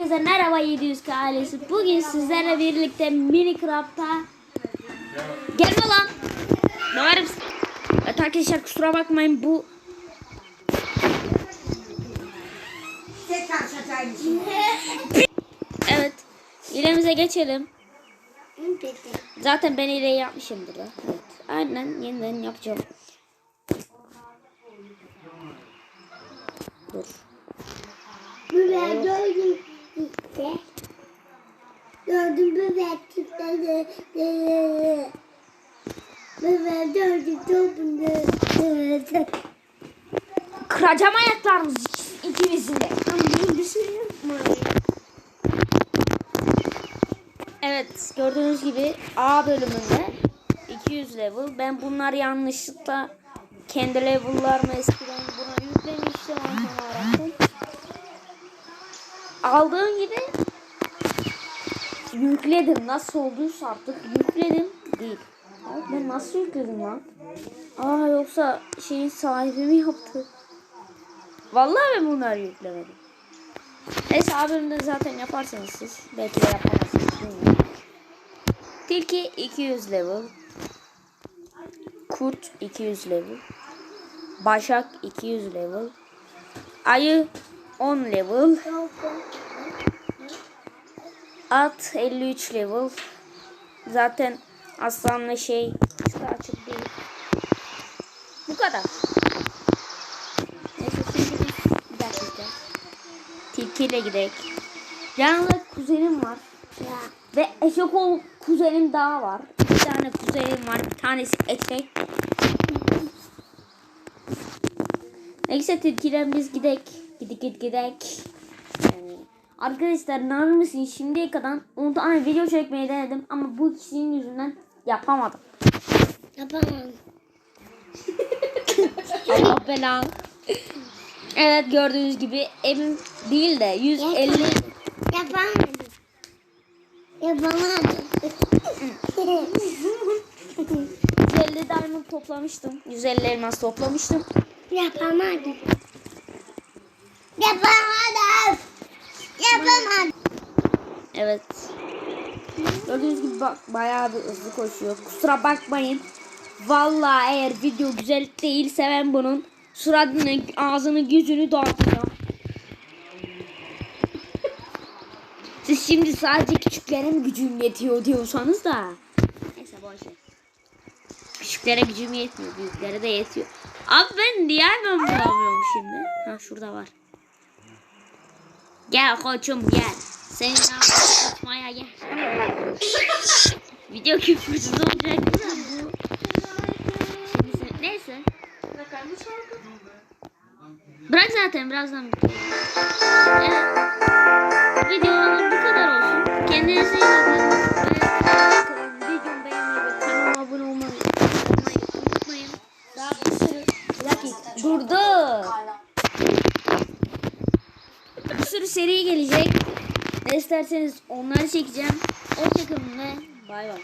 Herkese merhaba 700K ailesi. Bugün sizlerle birlikte Minecraft'ta Gelme lan. Ne var? Evet arkadaşlar kusura bakmayın bu Evet. İlemize geçelim. Zaten ben ile yapmışımdır da. Evet. Aynen yeniden yapacağım. Dur. Çıktı. Bebek gördüm topunu. Kıracağım ayaklarınızı ikinizin de. Annem bir şey. Evet gördüğünüz gibi A bölümünde 200 level. Ben bunlar yanlışlıkla kendi level'larımı eskiden buna yüklemiştim. Aldığım gibi yükledim. Nasıl olduysa artık yükledim. Değil. Ben nasıl yükledim lan? Aa yoksa şeyin sahibi mi yaptı? Vallahi ben bunları yüklemedim. Neyse A bölümünde zaten yaparsınız siz. Belki de yapamazsınız. Tilki 200 level. Kurt 200 level. Başak 200 level. Ayı 10 level. At 53 level. Zaten aslanla şey üstü açık değil. Bu kadar. Neyse şimdi bir dakika. Tilkiyle gidelim. Yanında kuzenim var. Ya. Ve eşek ol kuzenim daha var. Bir tane kuzenim var. Bir tanesi eşek. Neyse tilkiden biz gidek. Gidik gid gidek. Arkadaşlar inanır mısın şimdiye kadar 10 tane video çekmeyi denedim ama bu kişinin yüzünden yapamadım. Yapamam. Allah belanı. Evet gördüğünüz gibi evim değil de 150 Yapamadım. Yapamadım. 150 diamond toplamıştım. 150 elmas toplamıştım. Yapamadım. Yapamadım. Yapamadım. Evet. Gördüğünüz gibi bak bayağı bir hızlı koşuyor. Kusura bakmayın. Vallahi eğer video güzel değilse ben bunun suratını, ağzını, yüzünü dağıtacağım. Siz şimdi sadece küçüklere mi gücüm yetiyor diyorsanız da. Neyse boş ver. Küçüklere gücüm yetmiyor. Büyüklere de yetiyor. Abi ben niye ben bulamıyorum şimdi? Ha şurada var. Gel koçum gel. Senin ağzını tutmaya gel. Video küfürsüz olacak sen- neyse. Bırak zaten birazdan bitiyor. Evet. Videonun bu kadar olsun. Kendinize iyi bakın. Videomu beğenmeyi ve abone olmayı unutmayın. Daha. Bir sürü seri gelecek. Ne isterseniz onları çekeceğim. Hoşçakalın ve bay bay.